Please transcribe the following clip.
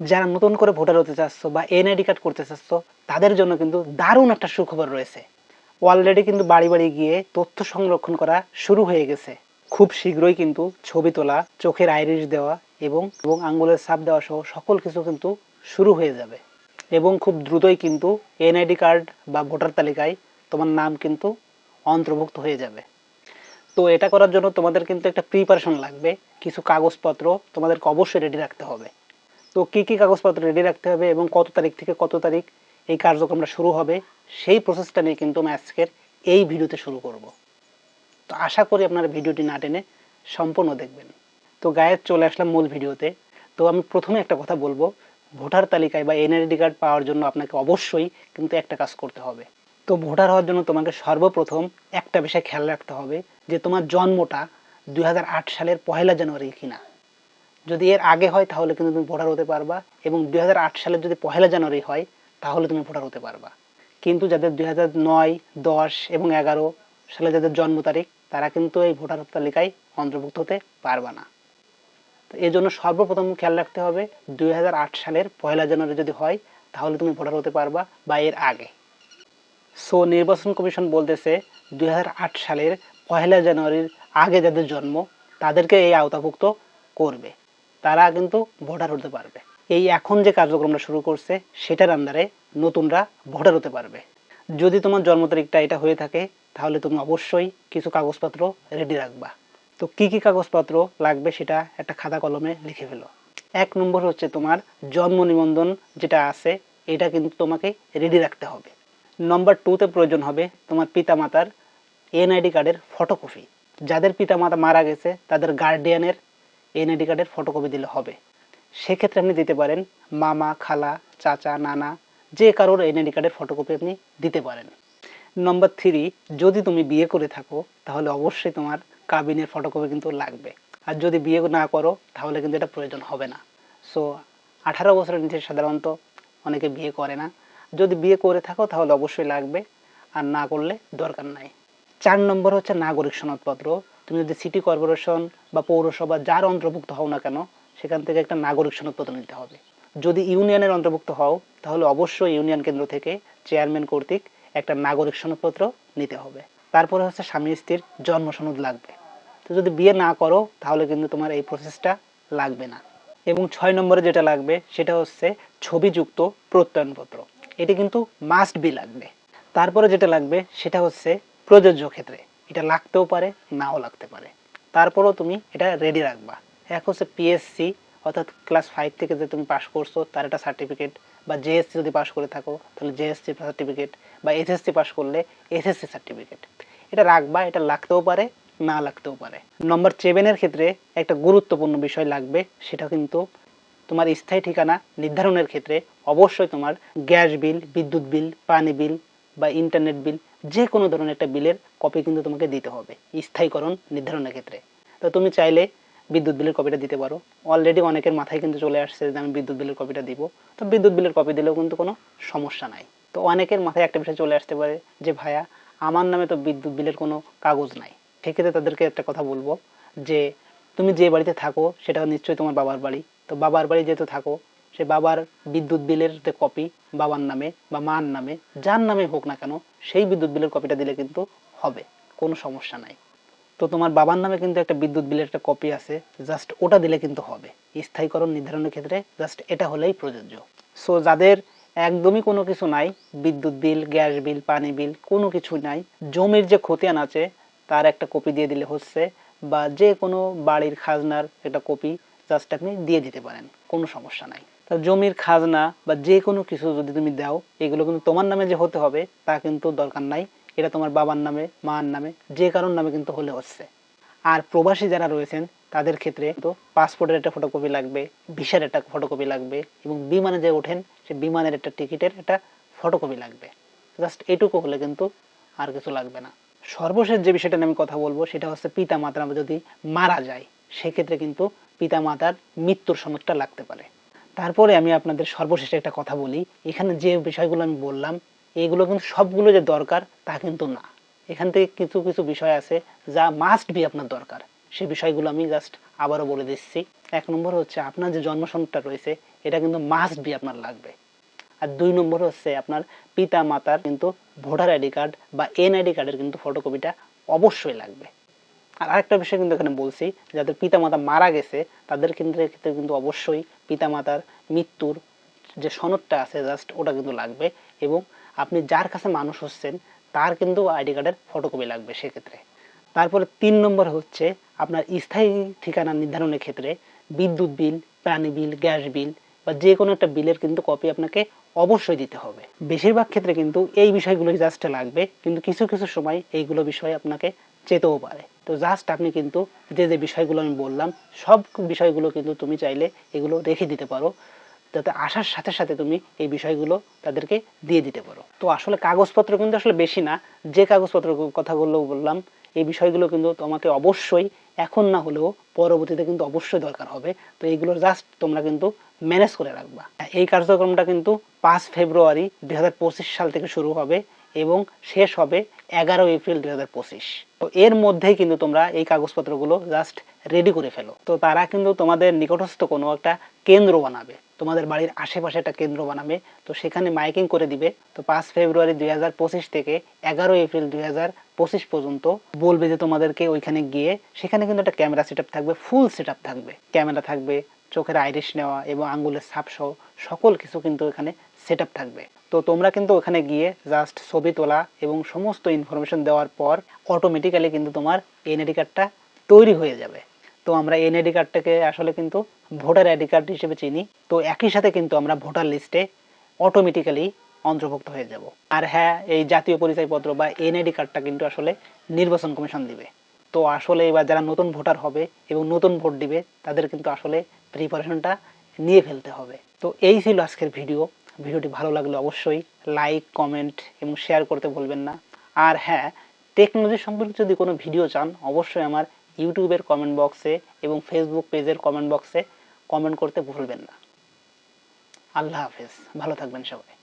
যারা নতুন করে ভোটার হতে চাচ্ছ বা এনআইডি কার্ড করতে চাচ্ছ, তাদের জন্য কিন্তু দারুণ একটা সুখবর রয়েছে। অলরেডি কিন্তু বাড়ি বাড়ি গিয়ে তথ্য সংরক্ষণ করা শুরু হয়ে গেছে। খুব শীঘ্রই কিন্তু ছবি তোলা, চোখের আইরিশ দেওয়া এবং এবং আঙ্গুলের ছাপ দেওয়া সহ সকল কিছু কিন্তু শুরু হয়ে যাবে। এবং খুব দ্রুতই কিন্তু এনআইডি কার্ড বা ভোটার তালিকায় তোমার নাম কিন্তু অন্তর্ভুক্ত হয়ে যাবে। তো এটা করার জন্য তোমাদের কিন্তু একটা প্রিপারেশন লাগবে। কিছু কাগজপত্র তোমাদেরকে অবশ্যই রেডি রাখতে হবে। তো কি কি কাগজপত্র রেডি রাখতে হবে এবং কত তারিখ থেকে কত তারিখ এই কার্যক্রমটা শুরু হবে, সেই প্রসেসটা নিয়ে কিন্তু আমি আজকের এই ভিডিওতে শুরু করব। তো আশা করি আপনারা ভিডিওটি না টেনে সম্পূর্ণ দেখবেন। তো গায়ে চলে আসলাম মূল ভিডিওতে তো আমি প্রথমে একটা কথা বলব, ভোটার তালিকায় বা এনআইডি কার্ড পাওয়ার জন্য আপনাকে অবশ্যই কিন্তু একটা কাজ করতে হবে। তো ভোটার হওয়ার জন্য তোমাকে সর্বপ্রথম একটা বিষয় খেয়াল রাখতে হবে যে তোমার জন্মটা দু হাজার আট সালের পহেলা জানুয়ারি কিনা। যদি এর আগে হয়, তাহলে কিন্তু তুমি ভোটার হতে পারবা। এবং দুই হাজার আট সালের যদি পহেলা জানুয়ারি হয়, তাহলে তুমি ভোটার হতে পারবা। কিন্তু যাদের দুই হাজার নয়, দশ এবং এগারো সালে যাদের জন্ম তারিখ, তারা কিন্তু এই ভোটার তালিকায় অন্তর্ভুক্ত হতে পারবা না। তো এই জন্য সর্বপ্রথম খেয়াল রাখতে হবে, দুই হাজার আট সালের পয়লা জানুয়ারি যদি হয়, তাহলে তুমি ভোটার হতে পারবা বা এর আগে। সো নির্বাচন কমিশন বলতেছে, দুই হাজার আট সালের পয়লা জানুয়ারির আগে যাদের জন্ম, তাদেরকে এই আওতাভুক্ত করবে। তারা কিন্তু ভোটার হতে পারবে। এই এখন যে কার্যক্রমটা শুরু করছে, সেটার আন্দারে নতুনরা ভোটার হতে পারবে। যদি তোমার জন্ম তারিখটা এটা হয়ে থাকে, তাহলে তুমি অবশ্যই কিছু কাগজপত্র রেডি রাখবা। তো কি কি কাগজপত্র লাগবে সেটা একটা খাতা কলমে লিখে ফেলো। এক নম্বর হচ্ছে তোমার জন্ম নিবন্ধন যেটা আছে, এটা কিন্তু তোমাকে রেডি রাখতে হবে। নম্বর টুতে প্রয়োজন হবে তোমার পিতামাতার এনআইডি কার্ডের ফটোকপি যাদের পিতামাতা মারা গেছে, তাদের গার্ডিয়ানের এনআইডি কার্ডের ফটোকপি দিলে হবে। সেক্ষেত্রে আপনি দিতে পারেন মামা, খালা, চাচা, নানা, যে কারোর এনআইডি কার্ডের ফটোকপি আপনি দিতে পারেন। নম্বর থ্রি যদি তুমি বিয়ে করে থাকো, তাহলে অবশ্যই তোমার কাবিনের ফটোকপি কিন্তু লাগবে। আর যদি বিয়ে না করো, তাহলে কিন্তু এটা প্রয়োজন হবে না। সো আঠারো বছরের নিচে সাধারণত অনেকে বিয়ে করে না। যদি বিয়ে করে থাকো, তাহলে অবশ্যই লাগবে। আর না করলে দরকার নাই। চার নম্বর হচ্ছে নাগরিক সনদপত্র। তুমি যদি সিটি কর্পোরেশন বা পৌরসভা যার অন্তর্ভুক্ত হও না কেন, সেখান থেকে একটা নাগরিক সনদপত্র নিতে হবে। যদি ইউনিয়নের অন্তর্ভুক্ত হও, তাহলে অবশ্যই ইউনিয়ন কেন্দ্র থেকে চেয়ারম্যান কর্তৃক একটা নাগরিক সনদপত্র নিতে হবে। তারপরে হচ্ছে স্বামী স্ত্রীর জন্ম সনদ লাগবে। তো যদি বিয়ে না করো, তাহলে কিন্তু তোমার এই প্রসেসটা লাগবে না। এবং ছয় নম্বরে যেটা লাগবে, সেটা হচ্ছে ছবিযুক্ত প্রত্যয়নপত্র। এটি কিন্তু মাস্ট বি লাগবে। তারপরে যেটা লাগবে, সেটা হচ্ছে প্রযোজ্য ক্ষেত্রে। এটা লাগতেও পারে, নাও লাগতে পারে। তারপরেও তুমি এটা রেডি রাখবা। এক হচ্ছে পিএসসি অর্থাৎ ক্লাস ফাইভ থেকে যে তুমি পাস করছ, তার একটা সার্টিফিকেট বা জেএসসি যদি পাস করে থাকো, তাহলে জেএসসি সার্টিফিকেট বা এসএসসি পাস করলে এসএসসি সার্টিফিকেট এটা রাখবা, এটা লাগতেও পারে, না লাগতেও পারে। নম্বর সেভেনের ক্ষেত্রে একটা গুরুত্বপূর্ণ বিষয় লাগবে, সেটা কিন্তু তোমার স্থায়ী ঠিকানা নির্ধারণের ক্ষেত্রে অবশ্যই তোমার গ্যাস বিল, বিদ্যুৎ বিল, পানি বিল বা ইন্টারনেট বিল যে কোনো ধরনের একটা বিলের কপি কিন্তু তোমাকে দিতে হবে, স্থায়ীকরণ নির্ধারণের ক্ষেত্রে। তো তুমি চাইলে বিদ্যুৎ বিলের কপিটা দিতে পারো। অলরেডি অনেকের মাথায় কিন্তু চলে আসছে যে আমি বিদ্যুৎ বিলের কপিটা দিব। তো বিদ্যুৎ বিলের কপি দিলেও কিন্তু কোনো সমস্যা নাই। তো অনেকের মাথায় একটা বিষয় চলে আসতে পারে যে, ভাইয়া, আমার নামে তো বিদ্যুৎ বিলের কোনো কাগজ নাই। সেক্ষেত্রে তাদেরকে একটা কথা বলব যে, তুমি যে বাড়িতে থাকো, সেটা নিশ্চয়ই তোমার বাবার বাড়ি। তো বাবার বাড়ি যেহেতু থাকো, সে বাবার বিদ্যুৎ বিলের যে কপি বাবার নামে বা মার নামে, যার নামে হোক না কেন সেই বিদ্যুৎ বিলের কপিটা দিলে কিন্তু হবে, কোনো সমস্যা নাই। তো তোমার বাবার নামে কিন্তু একটা বিদ্যুৎ বিলের একটা কপি আছে জাস্ট ওটা দিলে কিন্তু হবে। স্থায়ীকরণ নির্ধারণের ক্ষেত্রে জাস্ট এটা হলেই প্রযোজ্য। সো যাদের একদমই কোনো কিছু নাই, বিদ্যুৎ বিল, গ্যাস বিল, পানি বিল, কোনো কিছু নাই, জমির যে খতিয়ান আছে, তার একটা কপি দিয়ে দিলে হচ্ছে, বা যে কোনো বাড়ির খাজনার একটা কপি জাস্ট আপনি দিয়ে দিতে পারেন, কোনো সমস্যা নাই। তা জমির খাজনা বা যে কোনো কিছু যদি তুমি দাও, এগুলো কিন্তু তোমার নামে যে হতে হবে, তা কিন্তু দরকার নাই। এটা তোমার বাবার নামে, মার নামে, যে কারোর নামে কিন্তু হলে হচ্ছে। আর প্রবাসী যারা রয়েছেন, তাদের ক্ষেত্রে তো পাসপোর্টের একটা ফটোকপি লাগবে ভিসার একটা ফটোকপি লাগবে, এবং বিমানে যে ওঠেন, সে বিমানের একটা টিকিটের একটা ফটোকপি লাগবে। জাস্ট এটুকু হলে কিন্তু আর কিছু লাগবে না। সর্বশেষ যে বিষয়টা আমি কথা বলব, সেটা হচ্ছে পিতা মাতারা যদি মারা যায়, সেক্ষেত্রে কিন্তু পিতা মাতার মৃত্যুর সনদটা লাগতে পারে। তারপরে আমি আপনাদের সর্বশেষে একটা কথা বলি। এখানে যে বিষয়গুলো আমি বললাম, এগুলো কিন্তু সবগুলো যে দরকার তা কিন্তু না। এখান থেকে কিছু কিছু বিষয় আছে যা মাস্ট বি আপনার দরকার। সে বিষয়গুলো আমি জাস্ট আবারও বলে দিচ্ছি। এক নম্বর হচ্ছে আপনার যে জন্ম সনদটা রয়েছে, এটা কিন্তু মাস্ট বি আপনার লাগবে। আর দুই নম্বর হচ্ছে আপনার পিতা মাতার কিন্তু ভোটার আইডি কার্ড বা এন আইডি কার্ডের কিন্তু ফটোকপিটা অবশ্যই লাগবে। আর আরেকটা বিষয় কিন্তু এখানে বলছি, যাদের পিতামাতা মারা গেছে, তাদের ক্ষেত্রে ক্ষেত্রে কিন্তু অবশ্যই পিতামাতার মৃত্যুর যে সনদটা আছে জাস্ট ওটা কিন্তু লাগবে এবং আপনি যার কাছে মানুষ হচ্ছেন, তার কিন্তু আইডি কার্ডের ফটোকপি লাগবে সেক্ষেত্রে। তারপরে তিন নম্বর হচ্ছে আপনার স্থায়ী ঠিকানা নির্ধারণের ক্ষেত্রে বিদ্যুৎ বিল, পানি বিল, গ্যাস বিল বা যে কোনো একটা বিলের কিন্তু কপি আপনাকে অবশ্যই দিতে হবে। বেশিরভাগ ক্ষেত্রে কিন্তু এই বিষয়গুলো জাস্ট লাগবে, কিন্তু কিছু কিছু সময় এইগুলো বিষয়ে আপনাকে যেতেও পারে। তো জাস্ট আপনি কিন্তু যে যে বিষয়গুলো আমি বললাম, সব বিষয়গুলো কিন্তু তুমি চাইলে এগুলো রেখে দিতে পারো। যাতে আসার সাথে সাথে তুমি এই বিষয়গুলো তাদেরকে দিয়ে দিতে পারো। তো আসলে কাগজপত্র কিন্তু আসলে বেশি না। যে কাগজপত্র কথাগুলো বললাম, এই বিষয়গুলো কিন্তু তোমাকে অবশ্যই এখন না হলেও পরবর্তীতে কিন্তু অবশ্যই দরকার হবে। তো এইগুলো জাস্ট তোমরা কিন্তু ম্যানেজ করে রাখবা। এই কার্যক্রমটা কিন্তু পাঁচ ফেব্রুয়ারি দু হাজার পঁচিশ সাল থেকে শুরু হবে। এবং শেষ হবে এগারো এপ্রিল দুই হাজার পঁচিশ। তো এর মধ্যেই কিন্তু তোমরা এই কাগজপত্রগুলো জাস্ট রেডি করে ফেলো। তো তারা কিন্তু তোমাদের নিকটস্থ কোনো একটা কেন্দ্র বানাবে। তোমাদের বাড়ির আশেপাশে একটা কেন্দ্র বানাবে। তো সেখানে মাইকিং করে দিবে। তো পাঁচ ফেব্রুয়ারি দুই হাজার পঁচিশ থেকে এগারো এপ্রিল দুই হাজার পঁচিশ পর্যন্ত বলবে যে তোমাদেরকে ওইখানে গিয়ে সেখানে কিন্তু একটা ক্যামেরা সেট থাকবে ফুল সেট থাকবে। ক্যামেরা থাকবে, চোখের আইরিশ নেওয়া এবং আঙ্গুলের ছাপ সহ সকল কিছু কিন্তু এখানে সেট থাকবে। তো তোমরা কিন্তু ওখানে গিয়ে জাস্ট ছবি তোলা এবং সমস্ত ইনফরমেশন দেওয়ার পর অটোমেটিক্যালি কিন্তু তোমার এনআইডি কার্ডটা তৈরি হয়ে যাবে। তো আমরা এনআইডি কার্ডটাকে আসলে কিন্তু ভোটার আইডি কার্ড হিসেবে চিনি। তো একই সাথে কিন্তু আমরা ভোটার লিস্টে অটোমেটিক্যালি অন্তর্ভুক্ত হয়ে যাব। আর হ্যাঁ এই জাতীয় পরিচয়পত্র বা এনআইডি কার্ডটা কিন্তু আসলে নির্বাচন কমিশন দিবে। তো আসলে এবার যারা নতুন ভোটার হবে এবং নতুন ভোট দিবে, তাদের কিন্তু আসলে প্রিপারেশনটা নিয়ে ফেলতে হবে। তো এই ছিল আজকের ভিডিও ভিডিওটি ভালো লাগলে অবশ্যই লাইক, কমেন্ট এবং শেয়ার করতে ভুলবেন না। আর হ্যাঁ টেকনোলজি সম্পর্কে যদি কোনো ভিডিও চান, অবশ্যই আমার ইউটিউবের কমেন্ট বক্সে এবং ফেসবুক পেজের কমেন্ট বক্সে কমেন্ট করতে ভুলবেন না। আল্লাহ হাফেজ। ভালো থাকবেন সবাই।